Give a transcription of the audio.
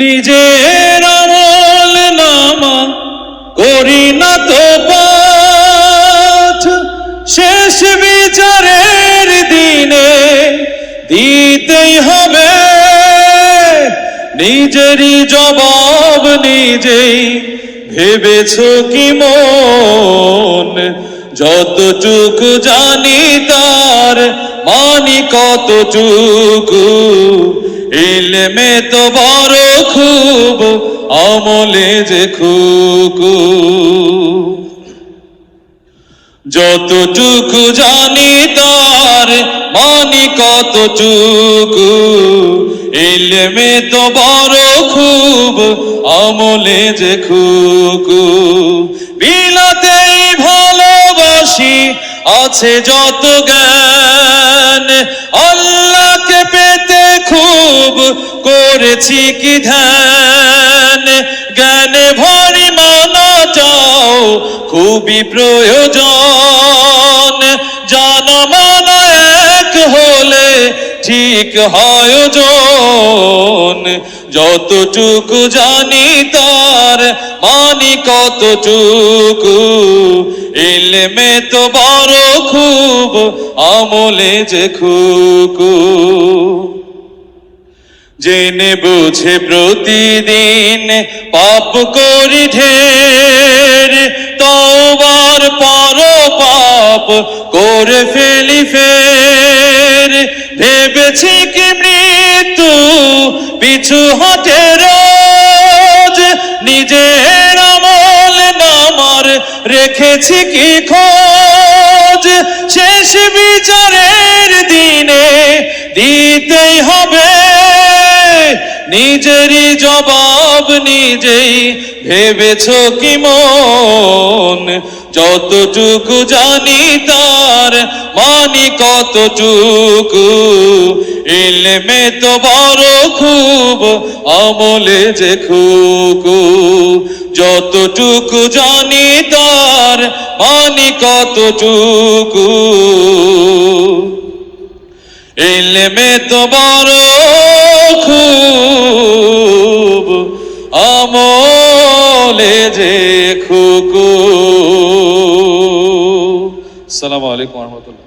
নিজের আমল নামা করি না তো শেষ বিচারের দিনে দিতেই হবে। নিজেরই জবাব নিজেই ভেবেছ কি মন? যতটুকু জানি তার মানি কতটুকু? ইলমে তো বড় খুব আমলে যে খুকু। যতটুকু জানি তার মানি কতটুকু। ইলমে তো বড় খুব আমলে যে খুকু। বিলাতেই ভালোবাসি, আছে যত জ্ঞান। করেছি কি ধ্যান? জ্ঞানে ভরি মানাটাও খুবই প্রয়োজন। জানা মানা এক হলে ঠিক হয় ওজন। যতটুকু জানি তার মানি কতটুকু, ইলমে তো বড় খুব, আমলে যে খুকু। জেনে বুঝে প্রতিদিন পাপ করি ঢের, তওবার পর পাপ করে ফেলি ফের। ভেবেছি কি মৃত্যু পিছু হটে রোজ, নিজের আমল নামার রেখেছি কি খোঁজ। শেষ বিচারের দিনে দিতেই হবে নিজেরই জবাব নিজেই ভেবেছ কি মন? যতটুকু জানি তার মানি কতটুকু? ইলমে তো বড় খুব, আমলে যে খুকু যতটুকু জানি তার মানি কতটুকু? ইলমে তো বড় খুব আমলে যে খুকু। সালামু আলাইকুম রহমতুল্লাহ।